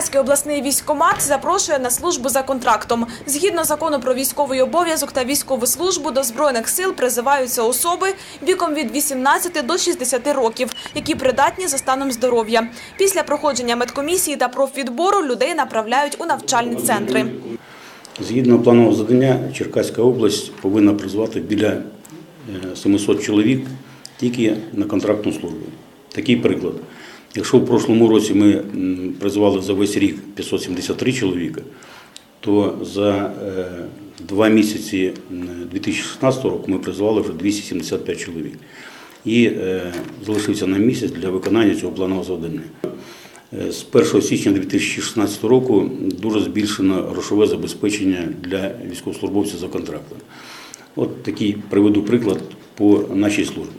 Черкаський обласний військкомат запрошує на службу за контрактом. Згідно закону про військовий обов'язок та військову службу до збройних сил призиваються особи віком від 18 до 60 років, які придатні за станом здоров'я. Після проходження медкомісії та профвідбору людей направляють у навчальні центри. Згідно планового завдання, Черкаська область повинна призвати біля е, 700 чоловік тільки на контрактну службу. Такий приклад. Якщо в прошлому році ми призвали за весь рік 573 чоловіка, то за е, два місяці 2016 року ми призвали вже 275 чоловік. І е, залишився на місяць для виконання цього планового завдання. Е, З 1 січня 2016 року дуже збільшено грошове забезпечення для військовослужбовців за контрактом. От такий приведу приклад по нашій службі.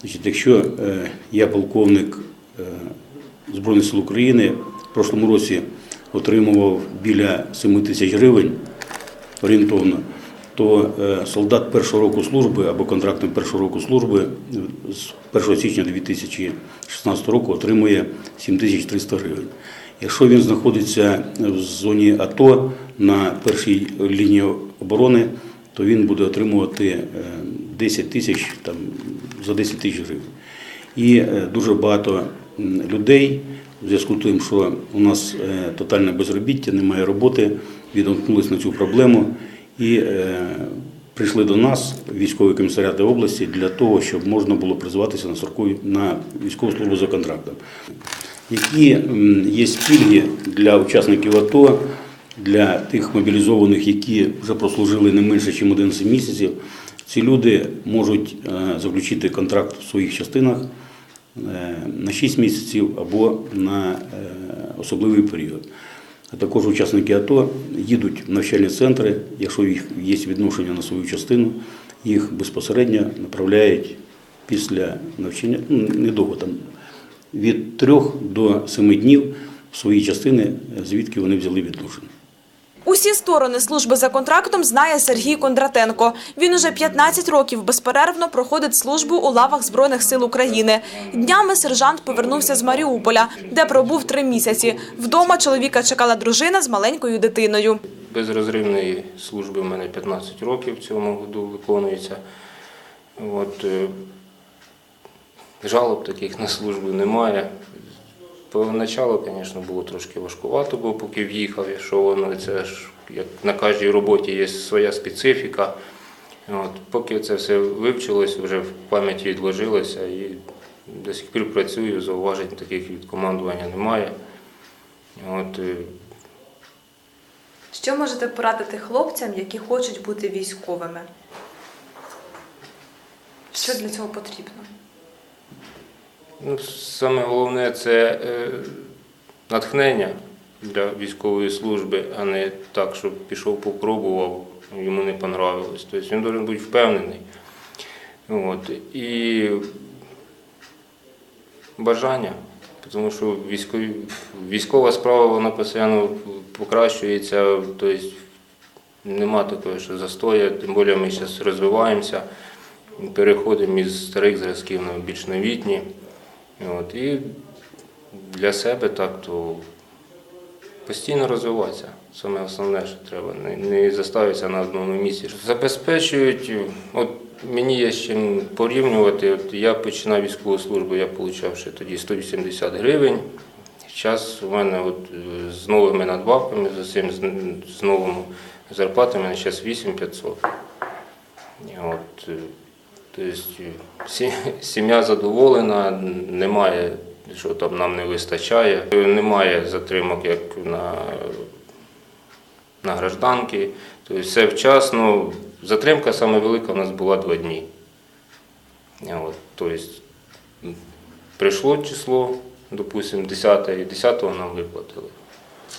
Значить, якщо я полковник Збройних сил України в прошлому році отримував біля 7 тисяч гривень орієнтовно, то е, солдат першого року служби або контрактник першого року служби е, з 1 січня 2016 року отримує 7300 гривень. Якщо він знаходиться в зоні АТО на першій лінії оборони, то він буде отримувати е, 10 тисяч там, за 10 тисяч гривень. І е, дуже багато людей, в зв'язку з тим, що у нас е, тотальне безробіття, немає роботи, відгукнулись на цю проблему і е, прийшли до нас, військові комісаріати області, для того, щоб можна було призватися на на військову службу за контрактом. Які є пільги для учасників АТО, для тих мобілізованих, які вже прослужили не менше, ніж 11 місяців, ці люди можуть е, заключити контракт в своїх частинах на 6 місяців або на е, особливий період. А також учасники АТО їдуть в навчальні центри, якщо їх є відношення на свою частину, їх безпосередньо направляють після навчання, ну, недовго там, від 3 до 7 днів в свої частини, звідки вони взяли відношення. Усі сторони служби за контрактом знає Сергій Кондратенко. Він уже 15 років безперервно проходить службу у лавах Збройних сил України. Днями сержант повернувся з Маріуполя, де пробув три місяці. Вдома чоловіка чекала дружина з маленькою дитиною. Безрозривної служби в мене 15 років в цьому году виконується. От, е, жалоб таких на службу немає. Поначалу, звісно, було трошки важкувато, бо поки в'їхав, якщо воно це ж як на кожній роботі є своя специфіка. От, поки це все вивчилось, вже в пам'яті відложилося і до сих пір працюю, зауважень таких від командування немає. От, е, Що можете порадити хлопцям, які хочуть бути військовими? Що для цього потрібно? Ну, саме головне це е, натхнення для військової служби, а не так, щоб пішов попробував, йому не понравилось. Тобто він має бути впевнений. От. І бажання, тому що військові, військова справа вона постійно покращується, тобто нема такого, що застоя, тим більше ми зараз розвиваємося, переходимо із старих зразків на більш новітні. От, і для себе так, то постійно розвиватися. Саме основне, що треба, не, не заставитися на одному місці. Забезпечують, от мені є з чим порівнювати. От я починав військову службу, я отримав ще тоді 180 гривень. Зараз у мене от, е, з новими надбавками, з, цим, з, новими зарплатами, зараз 8500. І От, е, Тобто сім'я задоволена, немає, що там нам не вистачає, немає затримок, як на, на гражданки. Тобто все вчасно. Затримка саме велика у нас була два дні. От, тобто, прийшло число, допустимо, 10 і 10 нам виплатили.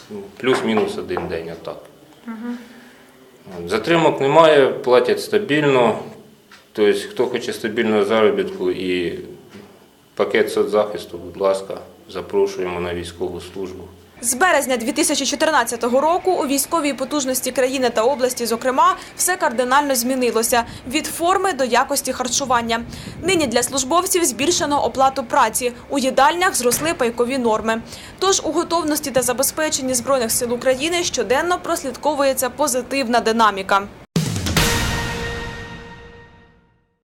Ну, Плюс-мінус один день, отак. От, Затримок немає, платять стабільно. Тобто, хто хоче стабільного заробітку і пакет соцзахисту, будь ласка, запрошуємо на військову службу. З березня 2014 року у військовій потужності країни та області, зокрема, все кардинально змінилося від форми до якості харчування. Нині для службовців збільшено оплату праці. У їдальнях зросли пайкові норми. Тож у готовності та забезпеченні збройних сил України щоденно прослідковується позитивна динаміка.